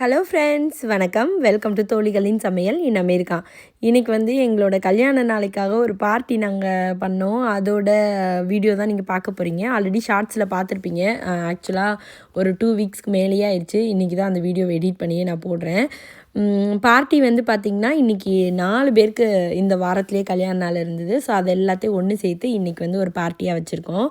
Hello friends வணக்கம். Welcome to தோழிகளின் சமையல். In America. இன்றைக்கி வந்து எங்களோட கல்யாண நாளைக்காக ஒரு பார்ட்டி நாங்கள் பண்ணோம். அதோட வீடியோ தான் நீங்கள் பார்க்க போகிறீங்க ஆல்ரெடி ஷார்ட்ஸில் பார்த்துருப்பீங்க. ஆக்சுவலாக ஒரு டூ வீக்ஸ்க்கு மேலேயே ஆயிடுச்சு. இன்றைக்கி தான் அந்த வீடியோ எடிட் பண்ணியே நான் போடுறேன். பார்ட்டி வந்து பார்த்திங்கன்னா இன்றைக்கி நாலு பேருக்கு இந்த வாரத்திலே கல்யாண நாள் இருந்தது. ஸோ அது எல்லாத்தையும் ஒன்று சேர்த்து இன்றைக்கி வந்து ஒரு பார்ட்டியாக வச்சுருக்கோம்.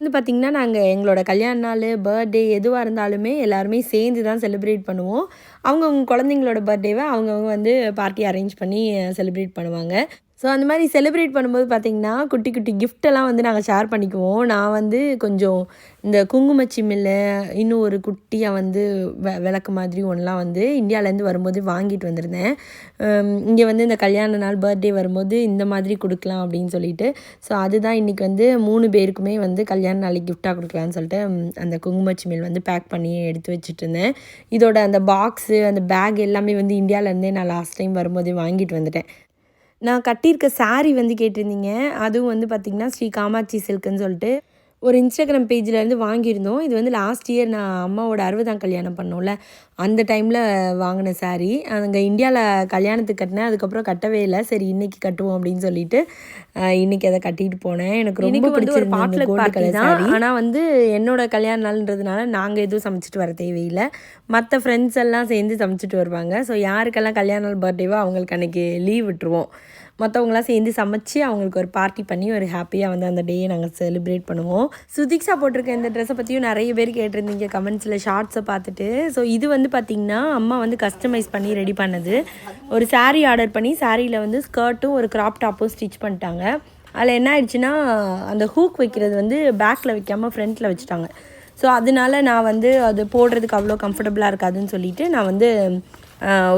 வந்து பார்த்திங்கன்னா நாங்கள் எங்களோட கல்யாண நாள் பர்த்டே எதுவாக இருந்தாலுமே எல்லாருமே சேர்ந்து தான் செலிப்ரேட் பண்ணுவோம். அவங்கவுங்க குழந்தைங்களோட பர்த்டேவை அவங்கவுங்க வந்து பார்ட்டி அரேஞ்ச் பண்ணி செலிப்ரேட் பண்ணுவாங்க. ஸோ அந்த மாதிரி செலிப்ரேட் பண்ணும்போது பார்த்திங்கன்னா குட்டி குட்டி கிஃப்டெல்லாம் வந்து நாங்கள் ஷேர் பண்ணிக்குவோம். நான் வந்து கொஞ்சம் இந்த குங்குமச்சிமில்ல இன்னும் ஒரு குட்டியாக வந்து வெ விளக்கு மாதிரி ஒன்றெலாம் வந்து இந்தியாவிலேருந்து வரும்போது வாங்கிட்டு வந்திருந்தேன். இங்கே வந்து இந்த கல்யாண நாள் பர்த்டே வரும்போது இந்த மாதிரி கொடுக்கலாம் அப்படின்னு சொல்லிட்டு. ஸோ அதுதான் இன்றைக்கி வந்து மூணு பேருக்குமே வந்து கல்யாண நாளைக்கு கிஃப்டாக கொடுக்கலான்னு சொல்லிட்டு அந்த குங்குமச்சிமில் வந்து பேக் பண்ணி எடுத்து வச்சுட்டு இருந்தேன் இதோட அந்த பாக்ஸு அந்த பேக் எல்லாமே வந்து இந்தியாவிலேருந்தே நான் லாஸ்ட் டைம் வரும்போதே வாங்கிட்டு வந்துட்டேன். நான் கட்டியிருக்க சாரீ வந்து கேட்டிருந்தீங்க. அதுவும் வந்து பார்த்திங்கன்னா ஸ்ரீ காமாட்சி சில்க்குன்னு சொல்லிட்டு. ஒரு இன்ஸ்டாகிராம் பேஜ்லேருந்து வாங்கியிருந்தோம். இது வந்து லாஸ்ட் இயர் நான் அம்மாவோட அறுபதாம் கல்யாணம் பண்ணோம்ல. அந்த டைமில் வாங்கின saree. அங்கே இந்தியாவில் கல்யாணத்துக்கு கட்டினேன். அதுக்கப்புறம் கட்டவே இல்லை. சரி இன்னைக்கு கட்டுவோம் அப்படின்னு சொல்லிட்டு இன்னைக்கு அதை கட்டிட்டு போனேன். எனக்கு ரொம்ப பிடிச்சிருந்தது கோல்டு கலர் saree. ஆனால் வந்து என்னோட கல்யாண நாள்ன்றதுனால நாங்கள் எதுவும் சமைச்சிட்டு வர தேவையில்லை. மற்ற ஃப்ரெண்ட்ஸ் எல்லாம் சேர்ந்து சமைச்சிட்டு வருவாங்க. ஸோ யாருக்கெல்லாம் கல்யாண நாள் பர்த்டேவோ அவங்களுக்கு அன்றைக்கி லீவ் விட்டுருவோம். மற்றவங்களாம் சேர்ந்து சமைச்சு அவங்களுக்கு ஒரு பார்ட்டி பண்ணி ஒரு ஹாப்பியாக வந்து அந்த டேயை நாங்கள் செலிப்ரேட் பண்ணுவோம். சுதிக்ஷா போட்டிருக்க இந்த ட்ரெஸ்ஸை பற்றியும் நிறைய பேர் கேட்டிருந்தீங்க கமெண்ட்ஸில் ஷார்ட்ஸை பார்த்துட்டு. ஸோ இது வந்து பார்த்திங்கன்னா அம்மா வந்து கஸ்டமைஸ் பண்ணி ரெடி பண்ணது. ஒரு சாரீ ஆர்டர் பண்ணி சாரியில் வந்து ஸ்கர்ட்டும் ஒரு கிராப் டாப்பும் ஸ்டிச் பண்ணிட்டாங்க. அதில் என்ன ஆயிடுச்சுன்னா அந்த ஹூக் வைக்கிறது வந்து பேக்கில் வைக்காமல் ஃப்ரண்ட்டில் வச்சுட்டாங்க. ஸோ அதனால நான் வந்து அது போடுறதுக்கு அவ்வளோ கம்ஃபர்டபுளாக இருக்காதுன்னு சொல்லிட்டு நான் வந்து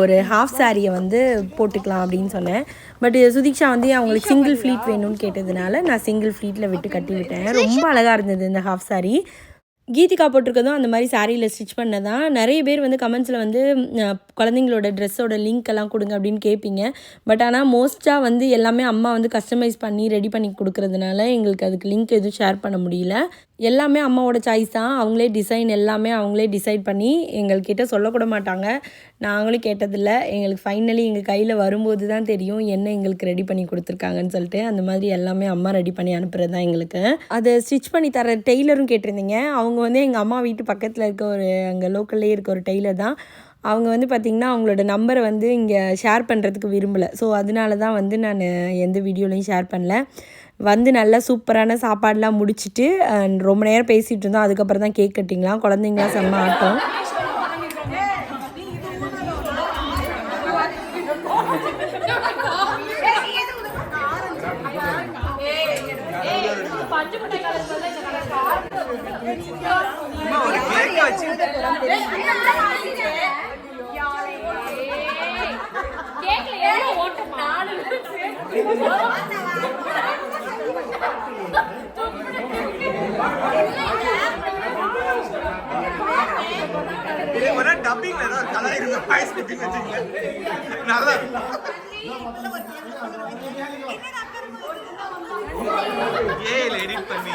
ஒரு ஹாஃப் சாரியை வந்து போட்டுக்கலாம் அப்படின்னு சொன்னேன். பட் சுதீக்ஷா வந்து அவங்களுக்கு சிங்கிள் ஃப்ளீட் வேணும்னு கேட்டதுனால நான் சிங்கிள் ஃப்ளீட்டில் விட்டு கட்டி விட்டேன் ரொம்ப அழகாக இருந்தது இந்த ஹாஃப் சாரி கீதிகா போட்டிருக்கதும் அந்த மாதிரி சாரியில் ஸ்டிச் பண்ணதான். நிறைய பேர் வந்து கமெண்ட்ஸில் வந்து குழந்தைங்களோட ட்ரெஸ்ஸோட லிங்க் எல்லாம் கொடுங்க அப்படின்னு கேட்பீங்க பட் ஆனால் மோஸ்ட்டாக வந்து எல்லாமே அம்மா வந்து கஸ்டமைஸ் பண்ணி ரெடி பண்ணி கொடுக்கறதுனால எங்களுக்கு அதுக்கு லிங்க் எதுவும் ஷேர் பண்ண முடியல. எல்லாமே அம்மாவோட சாய்ஸ் தான். அவங்களே டிசைன் எல்லாமே அவங்களே டிசைட் பண்ணி எங்கள்கிட்ட சொல்லக்கூட மாட்டாங்க. நாங்களும் கேட்டதில்ல. எங்களுக்கு ஃபைனலி எங்கள் கையில் வரும்போது தான் தெரியும் என்ன எங்களுக்கு ரெடி பண்ணி கொடுத்துருக்காங்கன்னு சொல்லிட்டு. அந்த மாதிரி எல்லாமே அம்மா ரெடி பண்ணி அனுப்புகிறது தான் எங்களுக்கு. அதை ஸ்டிச் பண்ணி தர டெய்லரும் கேட்டிருந்தீங்க. அவங்க வந்து எங்கள் அம்மா வீட்டு பக்கத்தில் இருக்க ஒரு அங்கே லோக்கல்லே இருக்க ஒரு டெய்லர் தான். அவங்க வந்து பார்த்திங்கன்னா அவங்களோட நம்பரை வந்து இங்கே ஷேர் பண்ணுறதுக்கு விரும்பலை. ஸோ அதனால தான் வந்து நான் எந்த வீடியோலையும் ஷேர் பண்ணல. வந்து நல்லா சூப்பரான சாப்பாடெலாம் முடிச்சுட்டு ரொம்ப நேரம் பேசிகிட்டு இருந்தோம். அதுக்கப்புறம் தான் கேக் கட்டிங்களாம். குழந்தைங்களாம் செம்ம ஆட்டம் கேக்கல எவ்வளவு ஓட்டம் நாலு இதே ஒரு டப்பிங்ல ஏதோ ஒரு கலர் இருந்த வாய்ஸ் பிட்டிங் வச்சுக்கல நல்லா ஏல எடிட் பண்ணி.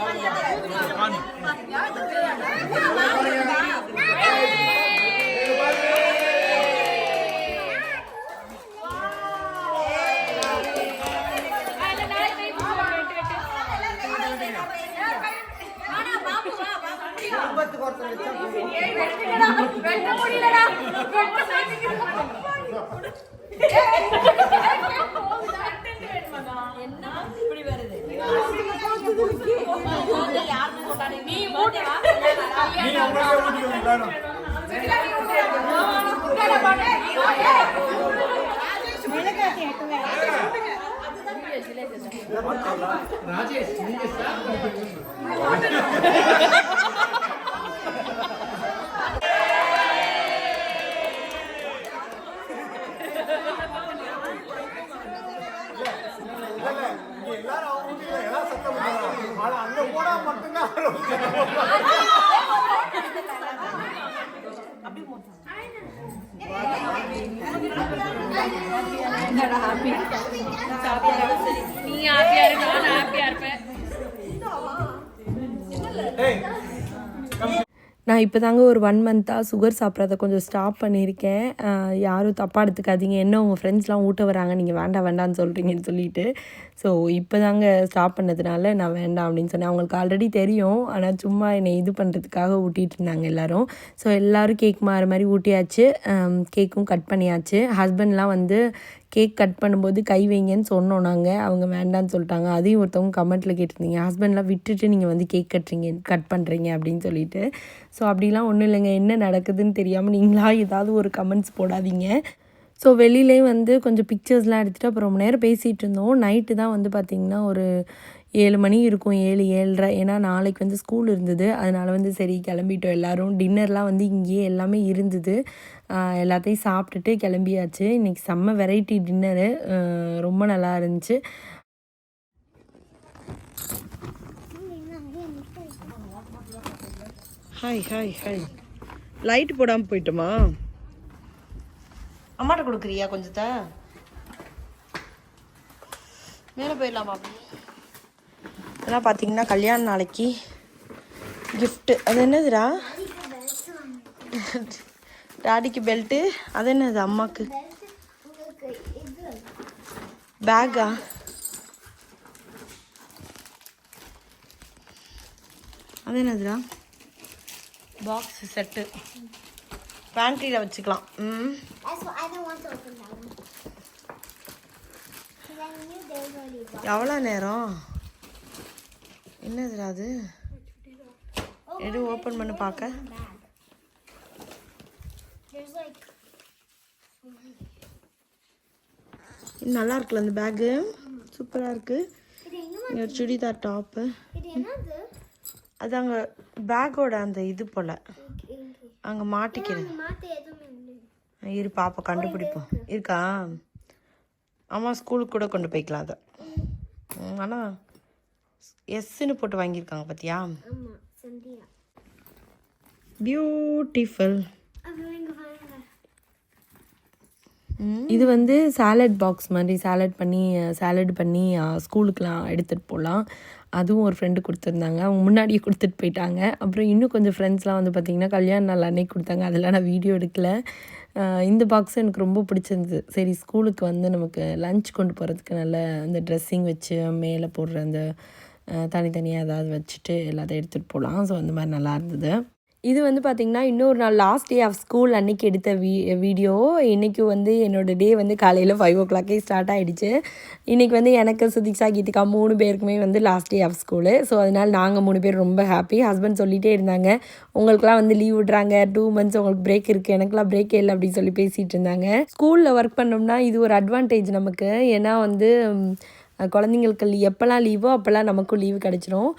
வாரத்துக்கு ஒருத்தர் வச்சா ராஜேஷ் நீங்க நான் இப்போ தாங்க ஒரு ஒன் மந்த்தாக சுகர் சாப்பிட்றத கொஞ்சம் ஸ்டாப் பண்ணியிருக்கேன். யாரும் தப்பாக எடுத்துக்காதீங்க. என்ன உங்கள் ஃப்ரெண்ட்ஸ்லாம் ஊட்ட வராங்க? நீங்கள் வேண்டாம் வேண்டாம்னு சொல்கிறீங்கன்னு சொல்லிட்டு. ஸோ இப்போ தாங்க ஸ்டாப் பண்ணதுனால நான் வேண்டாம் அப்படின்னு சொன்னேன். அவங்களுக்கு ஆல்ரெடி தெரியும். ஆனால் சும்மா என்னை இது பண்ணுறதுக்காக ஊட்டிகிட்டு இருந்தாங்க எல்லோரும். ஸோ எல்லோரும் கேக் மாற மாதிரி ஊட்டியாச்சு. கேக்கும் கட் பண்ணியாச்சு. ஹஸ்பண்ட்லாம் வந்து கேக் கட் பண்ணும்போது கை வைங்கன்னு சொன்னோம் நாங்கள் அவங்க வேண்டான்னு சொல்லிட்டாங்க. அதையும் ஒருத்தவங்க கமெண்ட்டில் கேட்டிருந்தீங்க. ஹஸ்பண்ட்லாம் விட்டுட்டு நீங்கள் வந்து கேக் கட்டுறீங்க கட் பண்ணுறீங்க அப்படின்னு சொல்லிட்டு. ஸோ அப்படிலாம் ஒன்றும் இல்லைங்க. என்ன நடக்குதுன்னு தெரியாமல் நீங்களா ஏதாவது ஒரு கமெண்ட்ஸ் போடாதீங்க. ஸோ வெளியிலேயே வந்து கொஞ்சம் பிக்சர்ஸ்லாம் எடுத்துகிட்டு அப்புறம் ரொம்ப நேரம் பேசிகிட்டு இருந்தோம். நைட்டு தான் வந்து பார்த்திங்கன்னா ஒரு ஏழு மணி இருக்கும். ஏழு ஏழரை. ஏன்னா நாளைக்கு வந்து ஸ்கூல் இருந்தது. அதனால் வந்து சரி கிளம்பிட்டோம் எல்லாரும். டின்னர்லாம் வந்து இங்கேயே எல்லாமே இருந்தது. எல்லாத்தையும் சாப்பிட்டுட்டு கிளம்பியாச்சு. இன்றைக்கி செம்ம வெரைட்டி டின்னரு ரொம்ப நல்லா இருந்துச்சு. ஹாய் ஹாய் ஹாய் லைட் போடாமல் போயிட்டோமா? அம்மாட்ட கொடுக்குறியா கொஞ்சத்தை? மேலே போயிடலாமா இதெல்லாம் பார்த்தீங்கன்னா கல்யாண நாளைக்கு கிஃப்ட்டு அது என்னதுடா? டாடிக்கு பெல்ட்டு. அது என்னது அம்மாக்கு? பேக்கா? அது என்னதுடா? பாக்ஸ் செட்டு பேண்ட்ரியில் வச்சுக்கலாம். ம். எவ்வளோ நேரம்? என்னதுடா அது? எடு ஓப்பன் பண்ணி பார்க்க. நல்லா இருக்குல்ல அந்த பேக்கு சூப்பராக இருக்குது ஒரு சுடிதார் டாப்பு. அது அங்கே பேக்கோட அந்த இது போல். அங்கே மாட்டிக்கிறது இரு பாப்பா கண்டுபிடிப்போம். இருக்கா. ஆமாம் ஸ்கூலுக்கு கூட கொண்டு போய்க்கலாம் அதை. ஆனால் எஸ்ன்னு போட்டு வாங்கியிருக்காங்க பார்த்தியா பியூட்டிஃபுல் இது வந்து சாலட் பாக்ஸ் மாதிரி சாலட் பண்ணி சாலட் பண்ணி ஸ்கூலுக்கெலாம் எடுத்துகிட்டு போகலாம் அதுவும் ஒரு ஃப்ரெண்டு கொடுத்துருந்தாங்க. அவங்க முன்னாடியே கொடுத்துட்டு போயிட்டாங்க. அப்புறம் இன்னும் கொஞ்சம் ஃப்ரெண்ட்ஸ்லாம் வந்து பார்த்திங்கன்னா கல்யாண நாள் அன்னைக்கு கொடுத்தாங்க. அதெல்லாம் நான் வீடியோ எடுக்கல. இந்த பாக்ஸ் எனக்கு ரொம்ப பிடிச்சிருந்தது. சரி ஸ்கூலுக்கு வந்து நமக்கு லஞ்ச் கொண்டு போகிறதுக்கு நல்ல அந்த ட்ரெஸ்ஸிங் வச்சு மேலே போடுற அந்த தனித்தனியாக ஏதாவது வச்சுட்டு எல்லாத்தையும் எடுத்துகிட்டு போகலாம் ஸோ அந்த மாதிரி நல்லா இருந்தது. இது வந்து பார்த்திங்கன்னா இன்னொரு நாள் லாஸ்ட் டே ஆஃப் ஸ்கூல் அன்னைக்கு எடுத்த வீ வீடியோ இன்றைக்கி வந்து என்னோடய டே வந்து காலையில் ஃபைவ் ஓ கிளாக்கே ஸ்டார்ட் ஆகிடுச்சு இன்றைக்கி வந்து எனக்கு சுதிக்ஷா கீதிகா மூணு பேருக்குமே வந்து last day of school so அதனால் நாங்கள் மூணு பேர் ரொம்ப ஹாப்பி ஹஸ்பண்ட் சொல்லிகிட்டே இருந்தாங்க உங்களுக்குலாம் வந்து லீவ் விட்றாங்க. டூ மந்த்ஸ் உங்களுக்கு பிரேக் இருக்குது எனக்குலாம் பிரேக் இல்லை அப்படின்னு சொல்லி பேசிகிட்டு இருந்தாங்க. ஸ்கூலில் ஒர்க் பண்ணோம்னா இது ஒரு அட்வான்டேஜ் நமக்கு. ஏன்னா வந்து குழந்தைங்களுக்கு எப்போல்லாம் லீவோ அப்போல்லாம் நமக்கும் லீவு கிடச்சிரும்.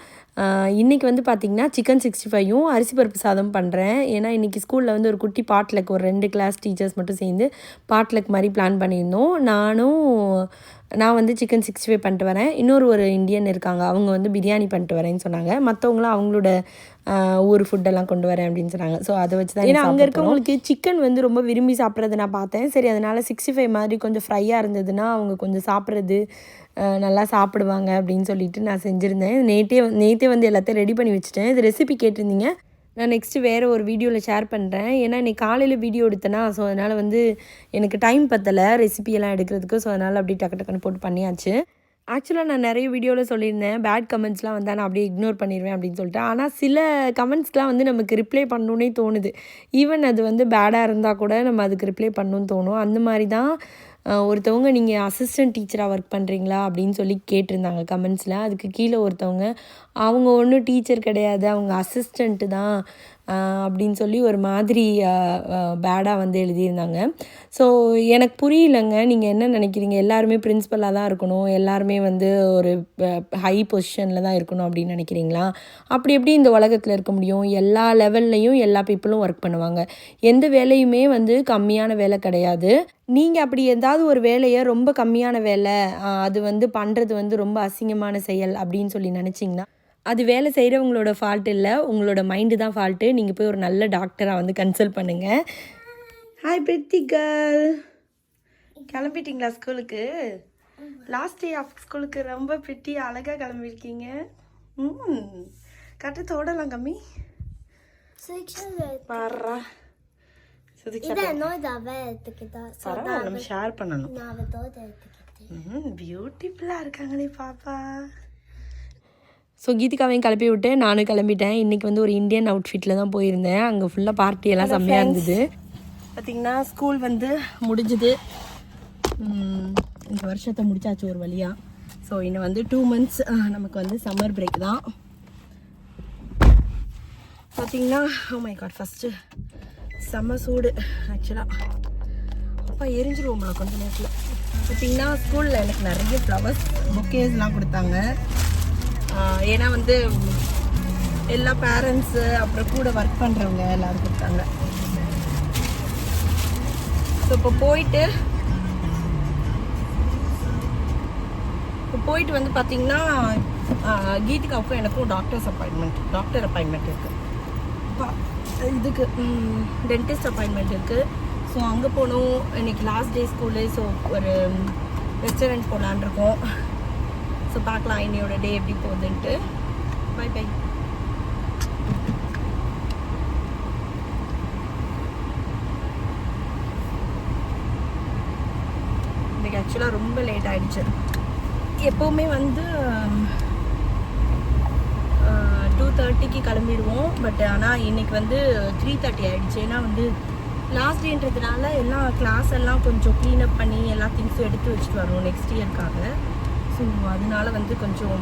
இன்றைக்கி வந்து பார்த்திங்கன்னா சிக்கன் சிக்ஸ்டி ஃபைவும் அரிசி பருப்பு சாதம் பண்ணுறேன் ஏன்னா இன்றைக்கி ஸ்கூலில் வந்து ஒரு குட்டி பாட்லக் ஒரு ரெண்டு கிளாஸ் டீச்சர்ஸ் மட்டும் சேர்ந்து பாட்லக் மாதிரி பிளான் பண்ணியிருந்தோம். நானும் நான் வந்து சிக்கன் சிக்ஸ்டி ஃபைவ் பண்ணிட்டு வரேன். இன்னொரு ஒரு இந்தியன் இருக்காங்க. அவங்க வந்து பிரியாணி பண்ணிட்டு வரேன்னு சொன்னாங்க. மற்றவங்களாம் அவங்களோட ஊர் ஃபுட்டெல்லாம் கொண்டு வரேன் அப்படின்னு சொன்னாங்க. ஸோ அதை வச்சு தான் ஏன்னா அங்கே இருக்கவங்களுக்கு சிக்கன் வந்து ரொம்ப விரும்பி சாப்பிட்றத நான் பார்த்தேன். சரி அதனால் சிக்ஸ்டி ஃபைவ் மாதிரி கொஞ்சம் ஃப்ரையாக இருந்ததுன்னா அவங்க கொஞ்சம் சாப்பிட்றது நல்லா சாப்பிடுவாங்க அப்படின்னு சொல்லிட்டு நான் செஞ்சுருந்தேன். நேற்றே நேற்றே வந்து எல்லாத்தையும் ரெடி பண்ணி வச்சுட்டேன். இது ரெசிபி கேட்டிருந்தீங்க. நான் நெக்ஸ்ட்டு வேறு ஒரு வீடியோவில் ஷேர் பண்ணுறேன் ஏன்னா இன்னைக்கு காலையில் வீடியோ எடுத்தேனா ஸோ அதனால் வந்து எனக்கு டைம் பத்தலை ரெசிபியெல்லாம் எடுக்கிறதுக்கு. ஸோ அதனால் அப்படியே டக்கு டக்குன்னு போட்டு பண்ணியாச்சு. ஆக்சுவலாக நான் நிறைய வீடியோவில் சொல்லியிருந்தேன். பேட் கமெண்ட்ஸ்லாம் வந்தால் நான் அப்படியே இக்னோர் பண்ணிடுவேன் அப்படின்னு சொல்லிட்டு. ஆனால் சில கமெண்ட்ஸ்லாம் வந்து நமக்கு ரிப்ளை பண்ணணுன்னே தோணுது. ஈவன் அது வந்து பேடாக இருந்தால் கூட நம்ம அதுக்கு ரிப்ளை பண்ணணும்னு தோணும். அந்த மாதிரி தான் ஒருத்தவங்க நீங்கள் அசிஸ்டன்ட் டீச்சராக ஒர்க் பண்ணுறீங்களா அப்படின்னு சொல்லி கேட்டிருந்தாங்க கமெண்ட்ஸில் அதுக்கு கீழே ஒருத்தவங்க அவங்க ஒன்றும் டீச்சர் கிடையாது. அவங்க அசிஸ்டண்ட்டு தான். அப்படின்னு சொல்லி ஒரு மாதிரி பேடாக வந்து எழுதியிருந்தாங்க. ஸோ எனக்கு புரியலங்க. நீங்கள் என்ன நினைக்கிறீங்க? எல்லாருமே பிரின்ஸிபலாக தான் இருக்கணும். எல்லாருமே வந்து ஒரு ஹை பொசிஷனில் தான் இருக்கணும் அப்படின்னு நினைக்கிறீங்களா? அப்படி எப்படி இந்த உலகத்தில் இருக்க முடியும்? எல்லா லெவல்லையும் எல்லா பீப்புளும் ஒர்க் பண்ணுவாங்க. எந்த வேலையுமே வந்து கம்மியான வேலை கிடையாது. நீங்கள் அப்படி ஏதாவது ஒரு வேலையை ரொம்ப கம்மியான வேலை அது வந்து பண்ணுறது வந்து ரொம்ப அசிங்கமான செயல் அப்படின்னு சொல்லி நினச்சிங்கன்னா அது வேலை செய்கிறவங்களோட ஃபால்ட் இல்லை. உங்களோட மைண்டு தான் ஃபால்ட்டு நீங்கள் போய் ஒரு நல்ல டாக்டராக வந்து கன்சல்ட் பண்ணுங்கள் ஹாய் பிரித்தி கேர்ள் கிளம்பிட்டீங்களா ஸ்கூலுக்கு லாஸ்ட் டே ஆஃப் ஸ்கூலுக்கு ரொம்ப பிரிட்டி அழகாக கிளம்பிருக்கீங்க ம் கட்டு தோடலாம் கம்மி. பாடுறா. பரவாயில்ல நம்ம ஷேர் பண்ணணும். பியூட்டிஃபுல்லாக இருக்காங்களே பாப்பா. ஸோ கீதிகாவையும் கிளப்பி விட்டு நானும் கிளம்பிட்டேன். இன்றைக்கி வந்து ஒரு இந்தியன் அவுட்ஃபிட்டில் தான் போயிருந்தேன். அங்கே ஃபுல்லாக பார்ட்டி எல்லாம் செம்மையாக இருந்தது. பார்த்திங்கன்னா ஸ்கூல் வந்து முடிஞ்சுது. இந்த வருஷத்தை முடிச்சாச்சு ஒரு வழியாக ஸோ இன்னும் வந்து டூ மந்த்ஸ் நமக்கு வந்து சம்மர் பிரேக் தான். பார்த்தீங்கன்னா oh மை காட் ஃபஸ்ட்டு செம்ம சூடு ஆக்சுவலாக அப்பா எரிஞ்சிருவோம் போல கொஞ்ச நேரத்தில். பார்த்தீங்கன்னா ஸ்கூலில் எனக்கு நிறைய ஃப்ளவர்ஸ் பொக்கேஸ்லாம் கொடுத்தாங்க. ஏன்னா வந்து எல்லா பேரண்ட்ஸு அப்புறம் கூட ஒர்க் பண்ணுறவங்க எல்லாரும் கொடுத்தாங்க ஸோ இப்போ போயிட்டு இப்போ போயிட்டு வந்து பார்த்தீங்கன்னா கீதிகாவுக்கும் எனக்கும் டாக்டர்ஸ் அப்பாயின்மெண்ட் டாக்டர் அப்பாயின்மெண்ட் இருக்குது இதுக்கு டென்டிஸ்ட் அப்பாயின்மெண்ட் இருக்குது ஸோ அங்கே போனோம். இன்னைக்கு லாஸ்ட் டே ஸ்கூலு ஸோ ஒரு ரெஸ்டாரண்ட் போகலான் இருக்கோம். ஸோ பார்க்கலாம் என்னையோட டே எப்படி போகுதுன்ட்டு. பை பை இன்னைக்கு ஆக்சுவலாக ரொம்ப லேட் ஆகிடுச்சு எப்போவுமே வந்து டூ தேர்ட்டிக்கு கிளம்பிடுவோம். பட் ஆனால் இன்னைக்கு வந்து த்ரீ தேர்ட்டி ஆகிடுச்சு ஏன்னா வந்து லாஸ்ட் டேன்றதுனால எல்லாம் கிளாஸ் எல்லாம் கொஞ்சம் க்ளீனப் பண்ணி எல்லா திங்ஸும் எடுத்து வச்சுட்டு வரோம் நெக்ஸ்ட் இயர்க்காக ஸோ அதனால வந்து கொஞ்சம்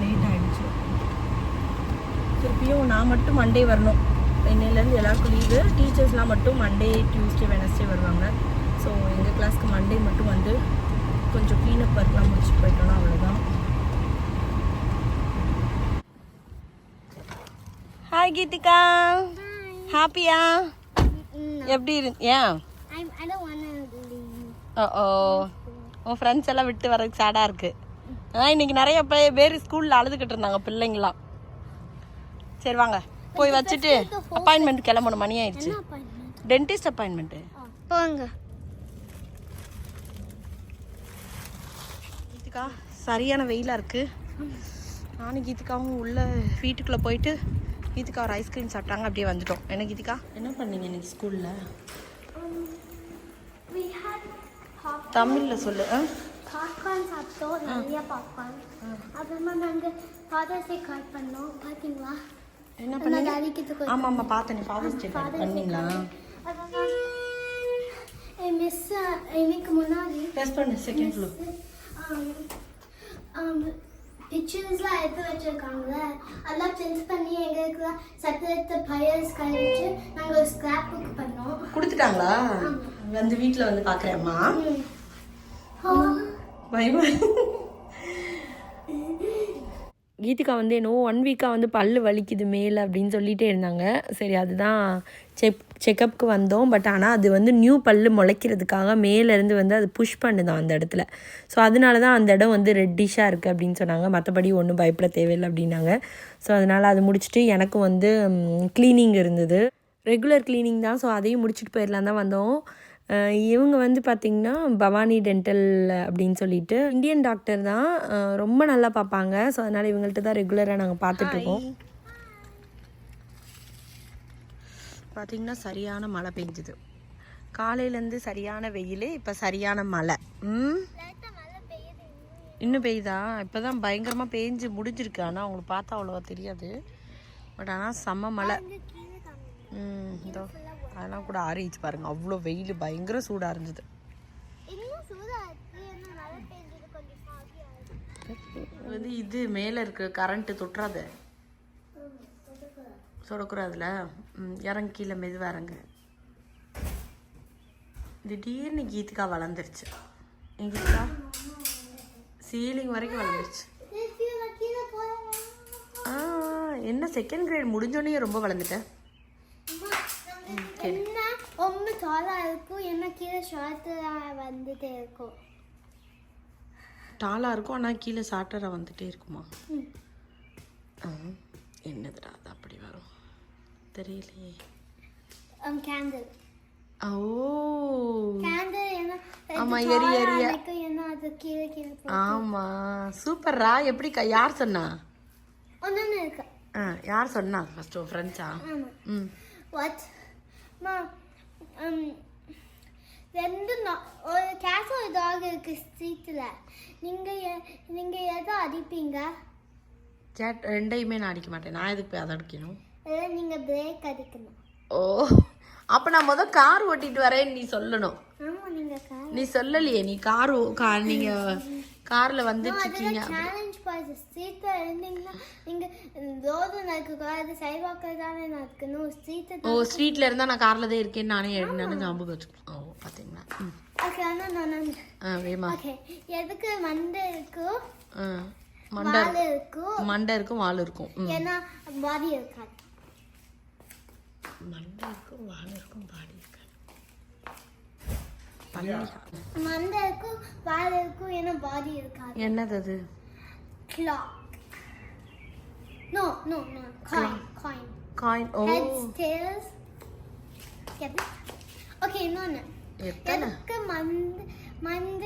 லேட் ஆயிடுச்சு. திருப்பியும் நான் மட்டும் மண்டே வரணும். இன்னையிலேருந்து எல்லாருக்கும் லீவு டீச்சர்ஸ்லாம் மட்டும் மண்டே டியூஸ்டே வெனஸ்டே வருவாங்க. ஸோ எங்கள் கிளாஸ்க்கு மண்டே மட்டும் வந்து கொஞ்சம் க்ளீனப் ஒர்க்லாம் முடிச்சுட்டு போயிட்டோம்னா அவ்வளோதான் ஹாய் கீதிகா ஹாப்பியா எப்படி இரு ஏன்? ஓ உன் ஃப்ரெண்ட்ஸ் எல்லாம் விட்டு வரதுக்கு சேடாக இருக்கு. ஆ இன்னைக்கு நிறைய பே- பேர் ஸ்கூலில் அழுதுகிட்டு இருந்தாங்க பிள்ளைங்களாம். சரி வாங்க போய் வச்சுட்டு அப்பாயின்மெண்ட் கிளம்பணும் மணி ஆயிடுச்சு. appointment? டென்டிஸ்ட் அப்பாயின்மெண்ட்டு போங்க. கீதிகா சரியான வெயிலாக இருக்குது நானும் கீதிகாவும் உள்ள வீட்டுக்குள்ளே போயிட்டு கீதிகா ஒரு ஐஸ்கிரீம் சாப்பிட்டாங்க அப்படியே வந்துட்டோம். என்ன கீதிகா என்ன பண்ணீங்க இன்னைக்கு ஸ்கூலில் தமிழில் சொல்லு popcorn சாப்பிட்டோம் நிறைய பாப்கார்ன் அப்புறமா நாங்கள் ஃபாதர்ஸ் டே கால் பண்ணோம் பார்த்தீங்களா என்ன பண்ணீங்க. ஆமாம் ஆமாம் பார்த்தேன் ஃபாதர்ஸ் டே Father's Day பண்ணீங்களா? மிஸ் இன்னைக்கு முன்னாடி ப்ரெஸ் பண்ணு செகண்ட் ஃப்ளோர் பிக்சர்ஸ்லாம் எடுத்து வச்சிருக்காங்கல்ல அதெல்லாம் பிரிண்ட் பண்ணி எங்களுக்கு சத்திரத்தை பயர்ஸ் கழிச்சு நாங்கள் ஒரு ஸ்கிராப் புக் பண்ணோம். கொடுத்துட்டாங்களா? வந்து வீட்டில் வந்து பார்க்குறேம்மா பை கீதிகா வந்து என்னவோ ஒன் வீக்காக வந்து பல் வலிக்குது மேலே அப்படின்னு சொல்லிகிட்டே இருந்தாங்க. சரி அதுதான் செக் செக்கப்புக்கு வந்தோம். பட் ஆனால் அது வந்து நியூ பல் முளைக்கிறதுக்காக மேலேருந்து வந்து அது புஷ் பண்ணுதான் அந்த இடத்துல. ஸோ அதனால தான் அந்த இடம் வந்து ரெட்டிஷாக இருக்குது அப்படின்னு சொன்னாங்க. மற்றபடி ஒன்றும் பயப்பட தேவையில்லை அப்படின்னாங்க. ஸோ அதனால் அது முடிச்சுட்டு எனக்கும் வந்து க்ளீனிங் இருந்தது. ரெகுலர் க்ளீனிங் தான். ஸோ அதையும் முடிச்சுட்டு போயிடலாம் தான் வந்தோம். இவங்க வந்து பார்த்திங்கன்னா பவானி டென்டல் அப்படின்னு சொல்லிட்டு இந்தியன் டாக்டர் தான் ரொம்ப நல்லா பார்ப்பாங்க. ஸோ அதனால் இவங்கள்ட்ட தான் ரெகுலராக நாங்கள் பார்த்துட்ருக்கோம் பார்த்திங்கன்னா சரியான மழை பெஞ்சுது. காலையிலேருந்து சரியான வெயில் இப்போ சரியான மழை. ம்? இன்னும் பெய்யுதா? இப்போ தான் பயங்கரமாக பேஞ்சு முடிஞ்சிருக்கு. ஆனால் அவங்களுக்கு பார்த்தா அவ்வளோவா தெரியாது. பட் ஆனால் செம்ம மழை. ம் இதோ. அதெல்லாம் கூட ஆறிச்சு பாருங்க. அவ்வளோ வெயில் பயங்கர சூடாக இருந்தது. வந்து இது மேலே இருக்க. கரண்ட்டு தொட்டுறாத. சொடக்குறாதுல ம், இறங்கு கீழே மெதுவாக இறங்கு. திடீர்னு கீதிகா வளர்ந்துருச்சு. என் கீதிகா சீலிங் வரைக்கும் வளர்ந்துருச்சு. ஏய், கீழே, கீழே போறேன். ஆ என்ன செகண்ட் கிரேட் முடிஞ்சோடனே ரொம்ப வளர்ந்துட்டேன் என்ன? ரொம்ப டாலா இருக்கும். என்ன கீழே ஷார்ட்டா வந்துட்டே இருக்கும். டாலாக இருக்கும் ஆனால் கீழே சாட்டராக வந்துட்டே இருக்குமா? என்னதுடா அது அப்படி வரும்? தெரியலையே. candle. ஓ. ஆமா, எரி, எரிய. ஆமா. சூப்பர்ரா. எப்படி யார் சொன்னா? ஒன்னொன்னு இருக்கு. ஆ யார் சொன்னா? ஃபர்ஸ்ட் ஃப்ரெண்ட்ஸா ம். What? ரெண்டு ஒரு கேட் ஒரு டாக் இருக்கு ஸ்ட்ரீட்ல நீங்க எ- நீங்க எதை அடிப்பீங்க? சேட் ரெண்டையுமே நான் அடிக்க மாட்டேன். நான் எதுக்கு போய் அதை அடிக்கணும்? இல்லை நீங்க பிரேக் அடிக்கணும். ஓ அப்ப நான் முத கார் ஓட்டிட்டு வரேன்னு நீ சொல்லணும். நீ சொல்லலையே நீ கார் கார் நீங்க கார்ல வந்துட்டு இருக்கீங்க. பாய்ஸ் ஸ்ட்ரீட்ல இருந்தீங்கன்னா நீங்க ரோடு நடக்கக்கூடாது சைவாக்கில் தானே நடக்கணும் ஸ்ட்ரீட்டை ஓ ஸ்ட்ரீட்ல இருந்தா நான் கார்ல தான் இருக்கேன்னு நானே என்னன்னு ஞாபகம் வச்சுக்கலாம் ஓ பாத்தீங்களா. ஓகே ஆனால் நான் ஆ வேமா. ஓகே எதுக்கு மண்டை இருக்கு? ஆ மண்டை வால் இருக்கு? மண்டை இருக்கும் வால் இருக்கும். ஏன்னா பாடி இருக்காது. மண்டை இருக்கும் வால் இருக்கும் பாடி இருக்காது. மண்டை இருக்கும் வால் இருக்கும் ஏன்னா பாடி இருக்காது. என்னது அது? Clock. No no no coin coin. Coin or heads tails. Get it? Okay இன்னொன்னு எத்தனை? எதுக்கு மந்த மந்த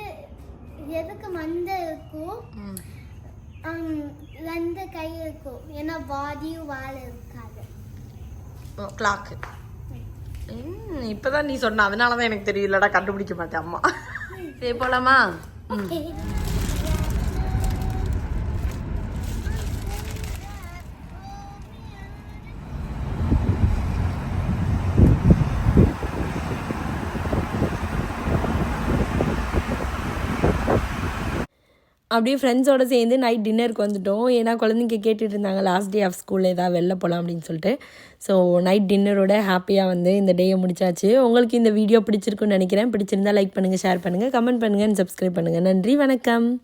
எதுக்கு மண்டை இருக்கும் um, ரெண்டு கை இருக்கும் ஏன்னா பாடியும் வால் இருக்காது. கிளாக்கு இப்பதான் நீ சொன்ன. அதனால தான் எனக்கு தெரியலடா கண்டுபிடிக்க மாட்டேன் அம்மா. சரி போலாமா? அப்படியே ஃப்ரெண்ட்ஸோட சேர்ந்து நைட் டின்னருக்கு வந்துட்டோம். ஏன்னா குழந்தைங்க கேட்டுட்டு இருந்தாங்க லாஸ்ட் டே ஆஃப் ஸ்கூலில் ஏதாவது வெளில போகலாம் அப்படின்னு சொல்லிட்டு. ஸோ நைட் டின்னரோட ஹாப்பியாக வந்து இந்த டேயை முடிச்சாச்சு. உங்களுக்கு இந்த வீடியோ பிடிச்சிருக்குன்னு நினைக்கிறேன். பிடிச்சிருந்தா லைக் பண்ணுங்கள் ஷேர் பண்ணுங்கள் கமெண்ட் பண்ணுங்கள் சப்ஸ்கிரைப் பண்ணுங்கள் நன்றி வணக்கம்.